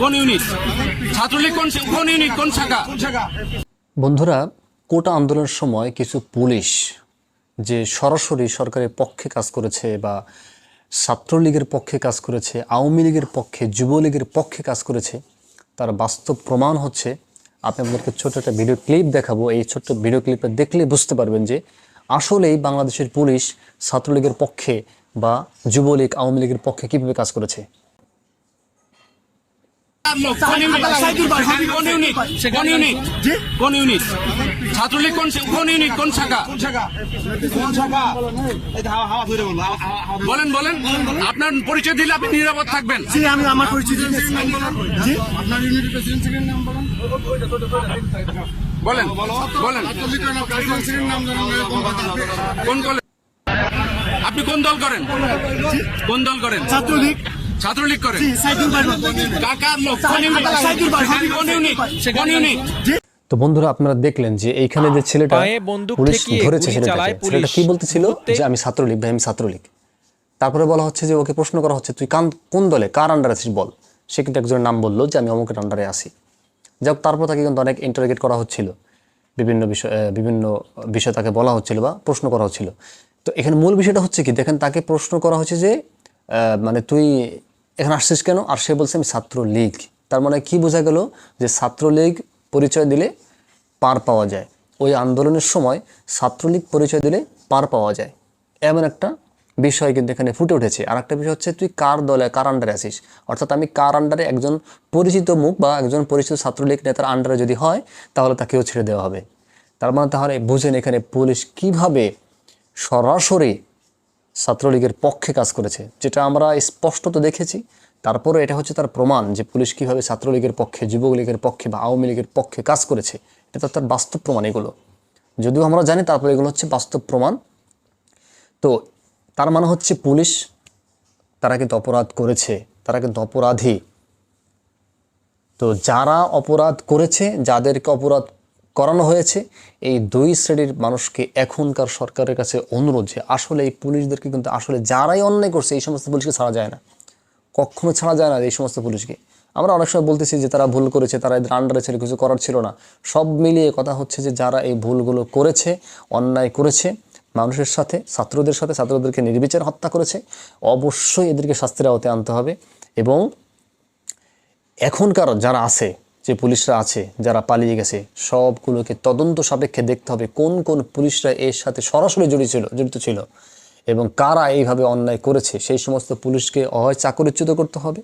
কোন ইউনিট? ছাত্রলীগ কোন কোন ইউনিট? কোন শাখা? বন্ধুরা কোটা আন্দোলনের সময় কিছু পুলিশ যে সরাসরি সরকারের পক্ষে কাজ করেছে বা ছাত্রলীগের পক্ষে কাজ করেছে আওয়ামী লীগের পক্ষে যুবলীগের পক্ষে কাজ করেছে তার বাস্তব প্রমাণ হচ্ছে। আপনি আপনাদেরকে ছোট্ট একটা ভিডিও ক্লিপ দেখাবো। এই ছোট্ট ভিডিও ক্লিপটা দেখলে বুঝতে পারবেন যে আসলেই বাংলাদেশের পুলিশ ছাত্রলীগের পক্ষে বা যুবলীগ আওয়ামী লীগের পক্ষে কীভাবে কাজ করেছে কোন ইউনিট কোন ইউনিট কোন ইউনিট কোন ইউনিট ছাত্রলীগ কোন কোন ইউনিট? কোন শাখা? বলেন বলেন আপনার পরিচয় দিলে আপনি নিরাপদ থাকবেন। আমি আমার পরিচিত আপনার ইউনিট প্রেসিডেন্ট নাম বলেন। বলেন। কোন আপনি কোন দল করেন? কোন দল করেন? ছাত্রলীগ। ছাত্রলীগ কাকার লোক? ইউনিট তো বন্ধুরা আপনারা দেখলেন যে এইখানে যে ছেলেটা পুলিশ ধরেছে ছেলেটাকে ছেলেটা কি বলতেছিল? যে আমি ছাত্রলীগ ভাই আমি ছাত্রলীগ। তারপরে বলা হচ্ছে যে ওকে প্রশ্ন করা হচ্ছে তুই কান কোন দলে? কার আন্ডার আছিস বল? সে কিন্তু একজনের নাম বলল যে আমি অমুকের আন্ডারে আছি। যাক তারপর তাকে কিন্তু অনেক ইন্টারোগেট করা হচ্ছিল। বিভিন্ন বিষয় আহ, বিভিন্ন বিষয় তাকে বলা হচ্ছিল বা প্রশ্ন করা হচ্ছিল। তো এখানে মূল বিষয়টা হচ্ছে কি? দেখেন তাকে প্রশ্ন করা হচ্ছে যে মানে তুই এখানে আসছিস কেন? আর সে বলছে, আমি ছাত্রলীগ। তার মানে কি বোঝা গেল? যে ছাত্রলীগ পরিচয় দিলে পার পাওয়া যায়। ওই আন্দোলনের সময় ছাত্রলীগ পরিচয় দিলে পার পাওয়া যায়। এমন একটা বিষয় কিন্তু এখানে ফুটে উঠেছে। আর একটা বিষয় হচ্ছে, তুই কার দলে, কার আন্ডারে আসিস অর্থাৎ আমি কার আন্ডারে একজন পরিচিত মুখ বা একজন পরিচিত ছাত্রলীগ নেতার আন্ডারে যদি হয়, তাহলে তাকেও ছেড়ে দেওয়া হবে। তার মানে তাহলে বুঝেন এখানে পুলিশ কীভাবে সরাসরি ছাত্রলীগের পক্ষে কাজ করেছে, যেটা আমরা স্পষ্টত দেখেছি। তারপরে এটা হচ্ছে তার প্রমাণ যে পুলিশ কীভাবে ছাত্রলীগের পক্ষে, যুবলীগের পক্ষে বা আওয়ামী লীগের পক্ষে কাজ করেছে, এটা তার বাস্তব প্রমাণ এগুলো। যদিও আমরা জানি তারপরে এগুলো হচ্ছে বাস্তব প্রমাণ। তো তার মানে হচ্ছে পুলিশ, তারা কিন্তু অপরাধ করেছে, তারা কিন্তু অপরাধী। তো যারা অপরাধ করেছে, যাদেরকে অপরাধ করানো হয়েছে। এই দুই শ্রেণির মানুষকে এখনকার সরকারের কাছে অনুরোধ যে আসলে এই পুলিশদেরকে কিন্তু আসলে যারাই অন্যায় করছে, এই সমস্ত পুলিশকে ছাড়া যায় না। কখনো ছাড়া যায় না এই সমস্ত পুলিশকে। আমরা অনেক সময় বলতেছি যে তারা ভুল করেছে, তারা এদের আন্ডারে ছিল, কিছু করার ছিল না। সব মিলিয়ে কথা হচ্ছে যে যারা এই ভুলগুলো করেছে, অন্যায় করেছে, মানুষের সাথে, ছাত্রদের সাথে, ছাত্রদেরকে নির্বিচার হত্যা করেছে, অবশ্যই এদেরকে শাস্তির আওতায় আনতে হবে। এবং এখনকার যারা আছে যে পুলিশরা আছে, যারা পালিয়ে গেছে, সবগুলোকে তদন্ত সাপেক্ষে দেখতে হবে কোন কোন পুলিশরা এর সাথে সরাসরি জড়িত ছিল জড়িত ছিল এবং কারা এইভাবে অন্যায় করেছে, সেই সমস্ত পুলিশকে অয় চাকরিচ্যুত করতে হবে।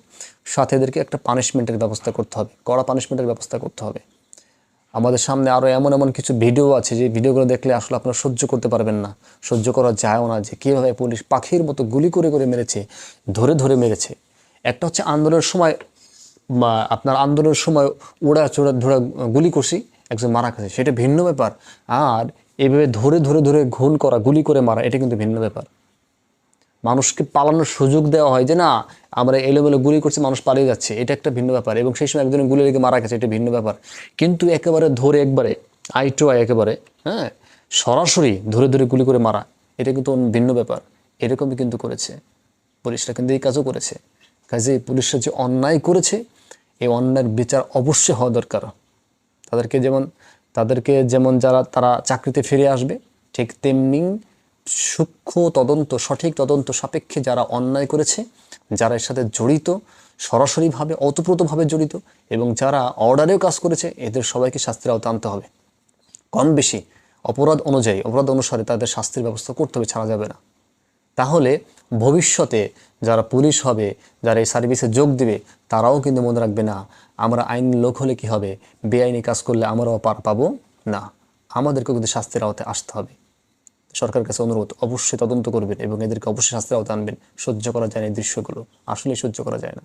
সাথে এদেরকে একটা পানিশমেন্টের ব্যবস্থা করতে হবে, কড়া পানিশমেন্টের ব্যবস্থা করতে হবে। আমাদের সামনে আরও এমন এমন কিছু ভিডিও আছে, যে ভিডিওগুলো দেখলে আসলে আপনারা সহ্য করতে পারবেন না। সহ্য করা যায়ও না যে কীভাবে পুলিশ পাখির মতো গুলি করে করে মেরেছে, ধরে ধরে মেরেছে। একটা হচ্ছে আন্দোলনের সময় আপনার আন্দোলনের সময় ওড়া চোড়া ধরে গুলি করছি, একজন মারা গেছে, সেটা ভিন্ন ব্যাপার। আর এভাবে ধরে ধরে ধরে ঘুল করা, গুলি করে মারা, এটা কিন্তু ভিন্ন ব্যাপার। মানুষকে পালানোর সুযোগ দেওয়া হয় যে না, আমরা এলোমেলো গুলি করছি, মানুষ পালিয়ে যাচ্ছে, এটা একটা ভিন্ন ব্যাপার। এবং সেই সময় একজনের গুলি লেগে মারা গেছে, এটা ভিন্ন ব্যাপার। কিন্তু একেবারে ধরে একবারে, আই টু আই একেবারে হ্যাঁ সরাসরি ধরে ধরে গুলি করে মারা, এটা কিন্তু ভিন্ন ব্যাপার। এরকমই কিন্তু করেছে। পুলিশরা কিন্তু এই কাজও করেছে। কাজে পুলিশরা যে অন্যায় করেছে এই অন্যায়ের বিচার অবশ্যই হওয়া দরকার। তাদেরকে যেমন তাদেরকে যেমন যারা, তারা চাকরিতে ফিরে আসবে, ঠিক তেমনি সূক্ষ্ম তদন্ত, সঠিক তদন্ত সাপেক্ষে যারা অন্যায় করেছে, যারা এর সাথে জড়িত, সরাসরিভাবে অতপ্রতভাবে জড়িত এবং যারা অর্ডারেও কাজ করেছে, এদের সবাইকে শাস্তির আওতা আনতে হবে। কম বেশি অপরাধ অনুযায়ী, অপরাধ অনুসারে তাদের শাস্তির ব্যবস্থা করতে হবে, ছাড়া যাবে না। তাহলে ভবিষ্যতে যারা পুলিশ হবে, যারা এই সার্ভিসে যোগ দিবে, তারাও কিন্তু মনে রাখবে না, আমরা আইন লোক হলে কী হবে? বেআইনি কাজ করলে আমরাও পার পাবো? না। আমাদেরকেও কিন্তু শাস্তির আওতায় আসতে হবে। সরকারের কাছে অনুরোধ, অবশ্যই তদন্ত করবেন এবং এদেরকে অবশ্যই শাস্তির আওতায় আনবেন। সহ্য করা যায় না এই দৃশ্যগুলো। আসলেই সহ্য করা যায় না।